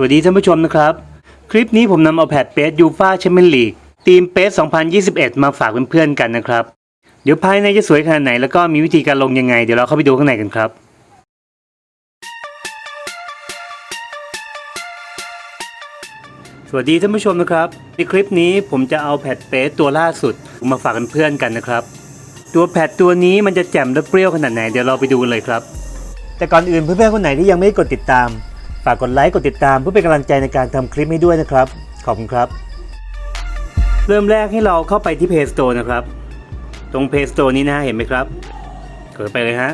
วัสดีท่านผู้ชมนะครับ คลิปนี้ผมนำเอาแพดเปสยูฟาแชมเปี้ยนลีกทีมเปส2021 มาฝากเพื่อนๆกันนะครับ เดี๋ยวภายในจะสวยขนาดไหนแล้วก็มีวิธีการลงยังไง เดี๋ยวเราเข้าไปดูข้างในกันครับสวัสดีท่านผู้ชมนะครับ ในคลิปนี้ผมจะเอาแพดเปสตัวล่าสุดมาฝากเพื่อนๆกันนะครับ ตัวแพดตัวนี้มันจะแจ่มและเปรี้ยวขนาดไหนเดี๋ยวเราไปดูกันเลยครับ แต่ก่อนอื่นเพื่อนๆคนไหนที่ยังไม่กดติดตามากกดไลค์กดติดตามเพื่อเป็นกำลังใจในการทำคลิปให้ด้วยนะครับ ขอบคุณครับ เริ่มแรกให้เราเข้าไปที่ Play Store นะครับ ตรง Play Store นี้นะเห็นไหมครับกดไปเลยฮะ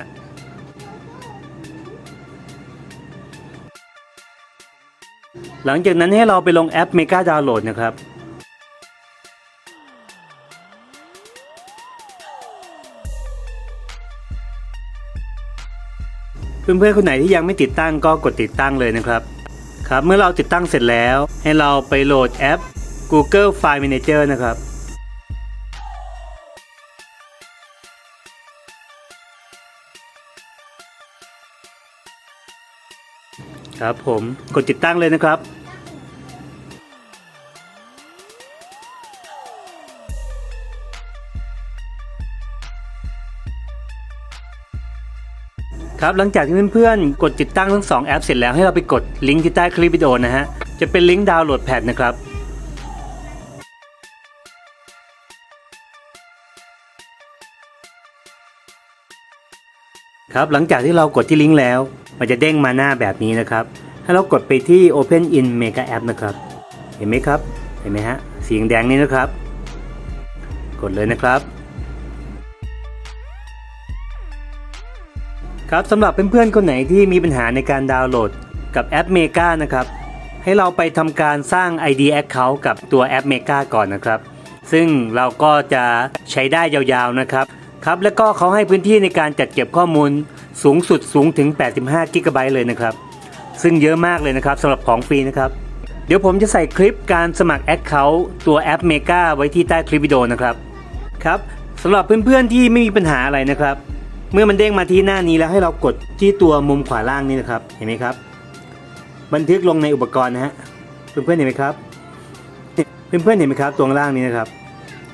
หลังจากนั้นให้เราไปลงแอป Mega Download นะครับ เพื่อนๆคนไหนที่ยังไม่ติดตั้งก็กดติดตั้งเลยนะครับครับเมื่อเราติดตั้งเสร็จแล้ว ให้เราไปโหลดแอป Google File Manager นะครับครับผมกดติดตั้งเลยนะครับ ครับหลังจากที่เพื่อนๆ กดติดตั้งทั้งสองแอปเสร็จแล้วให้เราไปกดลิงก์ที่ใต้คลิปวิดีโอนะฮะ จะเป็นลิงก์ดาวน์โหลดแพดนะครับ ครับหลังจากที่เรากดที่ลิงก์แล้ว มันจะเด้งมาหน้าแบบนี้นะครับ ให้เรากดไปที่ Open in Mega App นะครับ เห็นไหมครับ เห็นไหมฮะสีแดงนี้นะครับ กดเลยนะครับ ครับสำหรับเพื่อนๆคนไหนที่มีปัญหาในการดาวน์โหลดกับแอป Mega นะครับให้เราไปทำการสร้าง ID Account กับตัวแอป Mega ก่อนนะครับ ซึ่งเราก็จะใช้ได้ยาวๆนะครับครับแล้วก็เขาให้พื้นที่ในการจัดเก็บข้อมูลสูงสุดสูงถึง 85กิกะไบต์เลยนะครับ ซึ่งเยอะมากเลยนะครับสำหรับของฟรีนะครับ เดี๋ยวผมจะใส่คลิปการสมัคร Account ตัวแอป Mega ไว้ที่ใต้คลิปวิดีโอนะครับครับสำหรับเพื่อนๆที่ไม่มีปัญหาอะไรนะครับ มื่อมันเด้งมาที่หน้านี้แล้วให้เรากดที่ตัวมุมขวาล่างนี่นะครับ เห็นไหมครับ บันทึกลงในอุปกรณ์นะฮะ เพื่อนๆเห็นไหมครับ เพื่อนๆเห็นไหมครับตัวล่างนี้นะครับ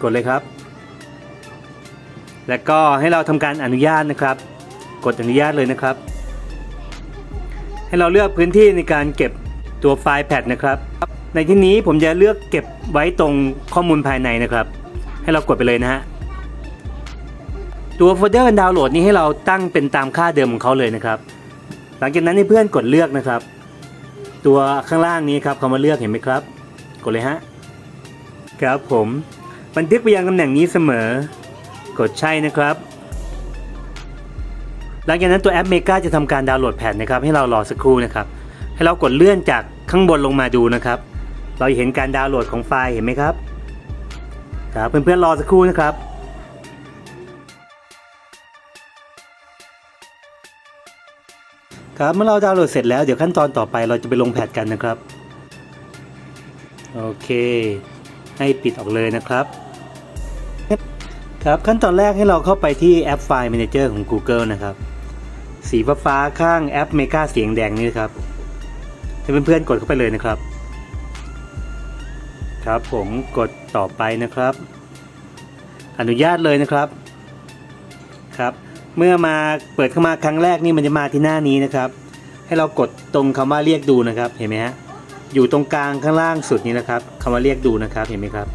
กดเลยครับ แล้วก็ให้เราทำการอนุญาตนะครับ กดอนุญาตเลยนะครับ ให้เราเลือกพื้นที่ในการเก็บตัวไฟล์แพดนะครับ ในที่นี้ผมจะเลือกเก็บไว้ตรงข้อมูลภายในนะครับ ให้เรากดไปเลยนะฮะ ตัวโฟลเดอร์การดาวน์โหลดนี้ให้เราตั้งเป็นตามค่าเดิมของเขาเลยนะครับ หลังจากนั้นให้เพื่อนกดเลือกนะครับ ตัวข้างล่างนี้ครับคำว่าเลือกเห็นไหมครับ กดเลยฮะครับผมบันทึกไปยังตำแหน่งนี้เสมอ กดใช่นะครับ หลังจากนั้นตัวแอป Mega จะทำการดาวน์โหลดแผ่นนะครับ ให้เรารอสักครู่นะครับ ให้เรากดเลื่อนจากข้างบนลงมาดูนะครับ เราจะเห็นการดาวน์โหลดของไฟล์เห็นไหมครับครับเพื่อนๆรอสักครู่นะครับ ครับเมื่อเราดาวน์โหลดเสร็จแล้วเดี๋ยวขั้นตอนต่อไปเราจะไปลงแพทกันนะครับ โอเค ให้ปิดออกเลยนะครับครับขั้นตอนแรกให้เราเข้าไปที่แอปไฟล์ Manager ของ Google นะครับ สีฟ้าๆข้างแอป Mega เสียงแดงนี่นะครับให้เพื่อนๆกดเข้าไปเลยนะครับ ครับผมกดต่อไปนะครับ อนุญาตเลยนะครับครับ เมื่อมาเปิดเข้ามาครั้งแรกนี่มันจะมาที่หน้านี้นะครับ ให้เรากดตรงคำว่าเรียกดูนะครับเห็นไหมฮะอยู่ตรงกลางข้างล่างสุดนี้นะครับคำว่าเรียกดูนะครับเห็นไหมครับ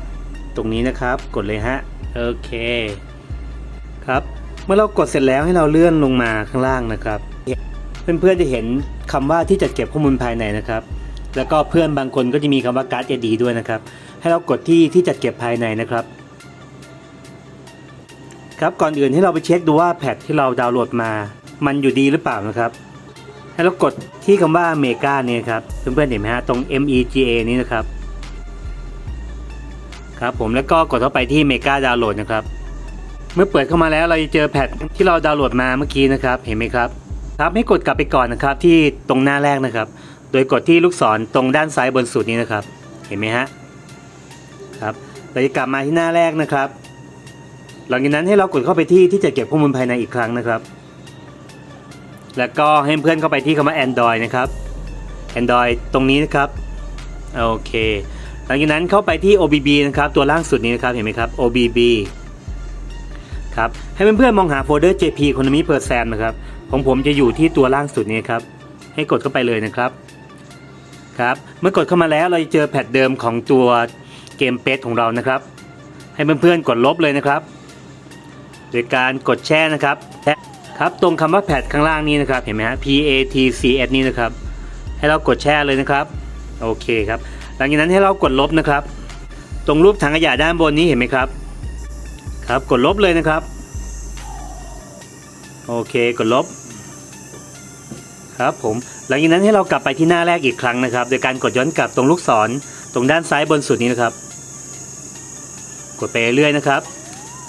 ตรงนี้นะครับกดเลยฮะโอเคครับเมื่อเรากดเสร็จแล้วให้เราเลื่อนลงมาข้างล่างนะครับเพื่อนๆจะเห็นคำว่าที่จัดเก็บข้อมูลภายในนะครับ แล้วก็เพื่อนบางคนก็จะมีคำว่าการ์ดเอดีด้วยนะครับ ให้เรากดที่ที่จัดเก็บภายในนะครับ ครับก่อนอื่นให้เราไปเช็คดูว่าแพทที่เราดาวน์โหลดมา มันอยู่ดีหรือเปล่านะครับ ให้เรากดที่คำว่าเมกาเนี่ยครับเพื่อนๆเห็นไหมฮะตรง M E G A นี้นะครับครับผมแล้วก็กดเข้าไปที่เมกาดาวน์โหลดนะครับ เมื่อเปิดเข้ามาแล้วเราจะเจอแพทที่เราดาวน์โหลดมาเมื่อกี้นะครับเห็นไหมครับครับให้กดกลับไปก่อนนะครับที่ตรงหน้าแรกนะครับ โดยกดที่ลูกศรตรงด้านซ้ายบนสุดนี้นะครับ เห็นไหมฮะครับเราจะกลับมาที่หน้าแรกนะครับ หลังจากนั้นให้เรากดเข้าไปที่ที่จะเก็บข้อมูลภายในอีกครั้งนะครับ แล้วก็ให้เพื่อนเข้าไปที่คำว่า Android นะครับ Android ตรงนี้นะครับ โอเค หลังจากนั้นเข้าไปที่ OBB นะครับ ตัวล่างสุดนี้นะครับ เห็นไหมครับ OBB ครับ ให้เพื่อนๆมองหาโฟลเดอร์ JP Economy Per Sam นะครับ ของผมจะอยู่ที่ตัวล่างสุดนี้ครับ ให้กดเข้าไปเลยนะครับ ครับ เมื่อกดเข้ามาแล้วเราจะเจอแพทเดิมของตัวเกมเปสของเรานะครับ ให้เพื่อนๆกดลบเลยนะครับ โดยการกดแช่นะครับและครับตรงคำว่าแพทข้างล่างนี้นะครับเห็นไหมฮะ P A T C S นี่นะครับ ให้เรากดแช่เลยนะครับโอเคครับ หลังจากนั้นให้เรากดลบนะครับ ตรงรูปถังขยะด้านบนนี้เห็นไหมครับครับ กดลบเลยนะครับ โอเคกดลบ ครับผมหลังจากนั้นให้เรากลับไปที่หน้าแรกอีกครั้งนะครับ โดยการกดย้อนกลับตรงลูกศรตรงด้านซ้ายบนสุดนี้นะครับ กดไปเรื่อยนะครับ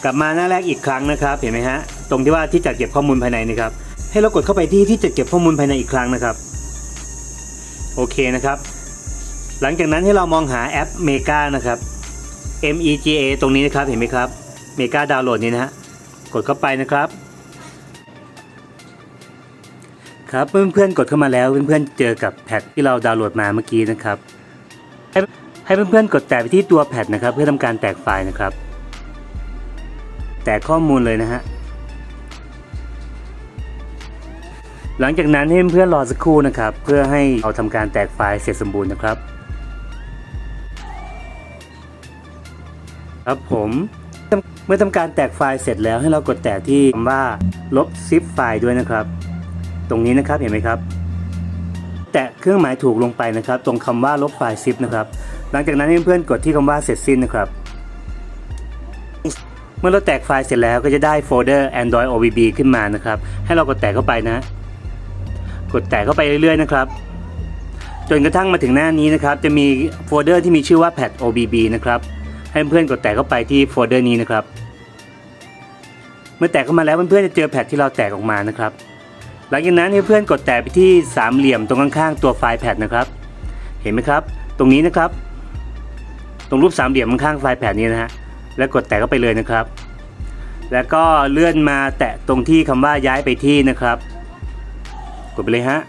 กลับมาหน้าแรกอีกครั้งนะครับ เห็นไหมฮะ ตรงที่ว่าที่จัดเก็บข้อมูลภายในนะครับ ให้เรากดเข้าไปที่ที่จัดเก็บข้อมูลภายในอีกครั้งนะครับ โอเคนะครับ หลังจากนั้นให้เรามองหาแอป Mega นะครับ M E G A ตรงนี้นะครับ เห็นไหมครับ Mega ดาวน์โหลดนี้นะฮะ กดเข้าไปนะครับ ครับเพื่อนๆกดเข้ามาแล้วเพื่อนๆเจอกับแพทที่เราดาวน์โหลดมาเมื่อกี้นะครับ ให้ให้เพื่อนๆกดแตะไปที่ตัวแพทนะครับ เพื่อทำการแตกไฟล์นะครับ แตกข้อมูลเลยนะฮะ หลังจากนั้นให้เพื่อนรอสักครู่นะครับ เพื่อให้เราทำการแตกไฟล์เสร็จสมบูรณ์นะครับ ครับผมเมื่อทำการแตกไฟล์เสร็จแล้วให้เรากดแตะที่คำว่าลบซิปไฟล์ด้วยนะครับ ตรงนี้นะครับเห็นไหมครับ แตะเครื่องหมายถูกลงไปนะครับ ตรงคำว่าลบไฟล์ซิปนะครับ หลังจากนั้นให้เพื่อนกดที่คำว่าเสร็จสิ้นนะครับ เมื่อเราแตกไฟล์เสร็จแล้วก็จะได้โฟลเดอร์ Android OBB ขึ้นมานะครับ ให้เรากดแตะเข้าไปนะ กดแตะเข้าไปเรื่อยๆนะครับ จนกระทั่งมาถึงหน้านี้นะครับ จะมีโฟลเดอร์ที่มีชื่อว่า pad OBB นะครับ ให้เพื่อนกดแตะเข้าไปที่โฟลเดอร์นี้นะครับ เมื่อแตะเข้ามาแล้วเพื่อนๆจะเจอแพทที่เราแตกออกมานะครับ หลังจากนั้นให้เพื่อนกดแตะไปที่สามเหลี่ยมตรงข้างๆตัวไฟล์แพดนะครับ เห็นไหมครับ ตรงนี้นะครับ ตรงรูปสามเหลี่ยมข้างไฟล์แพดนี้นะฮะ แล้วกดแตะเข้าไปเลยนะครับ แล้วก็เลื่อนมาแตะตรงที่คำว่าย้ายไปที่นะครับ กดไปเลยฮะ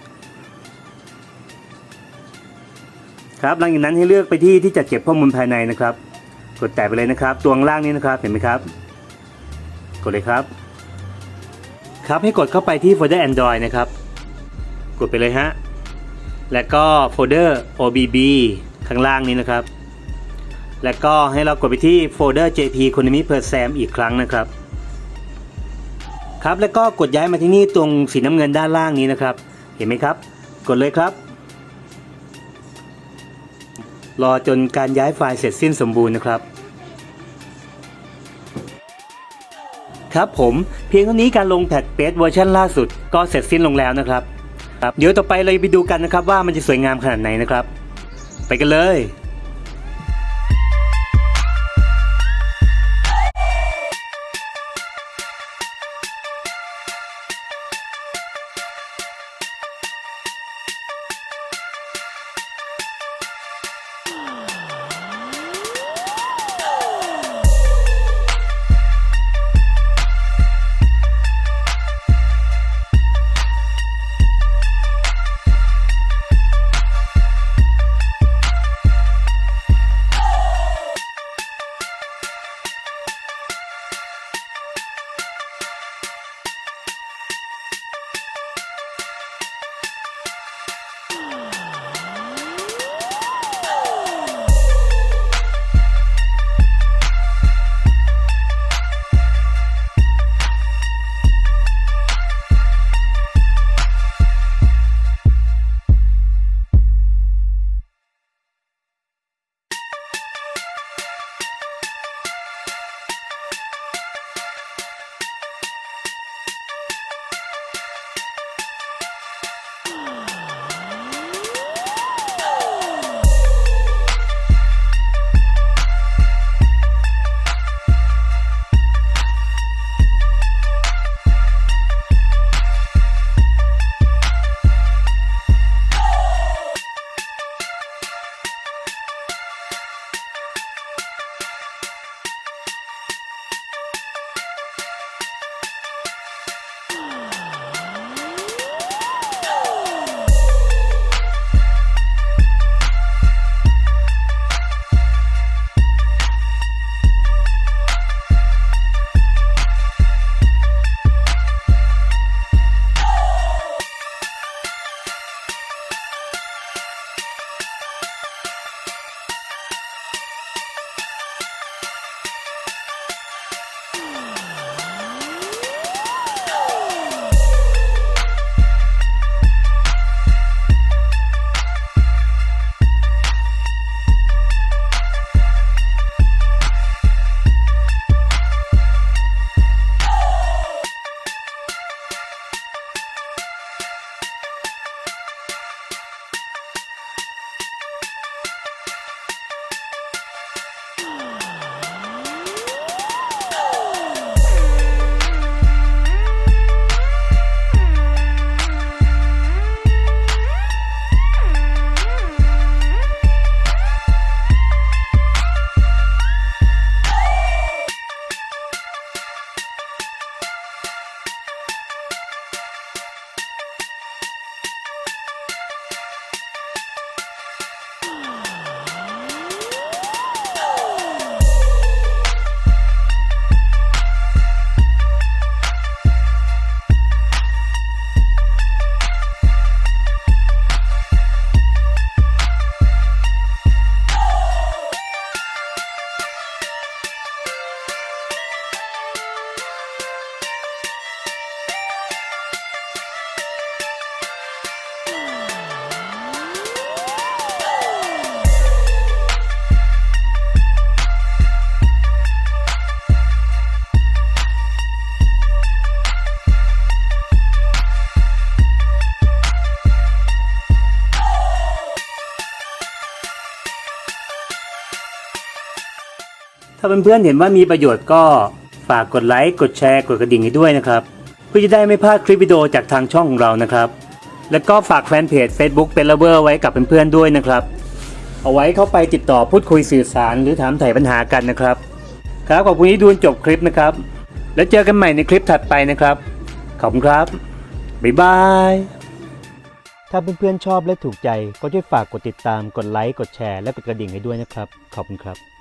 ครับหลังจากนั้นให้เลือกไปที่ที่จัดเก็บข้อมูลภายในนะครับ กดแตะไปเลยนะครับ ตัวล่างนี้นะครับเห็นไหมครับ กดเลยครับ ครับให้กดเข้าไปที่โฟลเดอร์ Android นะครับ กดไปเลยฮะ แล้วก็โฟลเดอร์ OBB ข้างล่างนี้นะครับ แล้วก็ให้เรากดไปที่โฟลเดอร์ JP Economy Per Sam อีกครั้งนะครับ ครับแล้วก็กดย้ายมาที่นี่ตรงสีน้ำเงินด้านล่างนี้นะครับ เห็นไหมครับ กดเลยครับ รอจนการย้ายไฟล์เสร็จสิ้นสมบูรณ์นะครับครับผมเพียงเท่านี้การลงแพทเปสเวอร์ชันล่าสุดก็เสร็จสิ้นลงแล้วนะครับครับเดี๋ยวต่อไปเราไปดูกันนะครับว่ามันจะสวยงามขนาดไหนนะครับ ไปกันเลย ถ้าเพื่อนๆเห็นว่ามีประโยชน์ก็ฝากกดไลค์ กดแชร์ กดกระดิ่งให้ด้วยนะครับ เพื่อจะได้ไม่พลาดคลิปวิดีโอจากทางช่องของเรานะครับ แล้วก็ฝากแฟนเพจ Facebook เป็น Lover ไว้กับเพื่อนๆด้วยนะครับ เอาไว้เข้าไปติดต่อพูดคุยสื่อสารหรือถามไถ่ปัญหากันนะครับ ครับขอบคุณที่ดูจนจบคลิปนะครับ แล้วเจอกันใหม่ในคลิปถัดไปนะครับ ขอบคุณครับ บ๊ายบาย ถ้าเพื่อนๆชอบและถูกใจก็ช่วยฝากกดติดตาม กดไลค์ กดแชร์ และกดกระดิ่งให้ด้วยนะครับ ขอบคุณครับ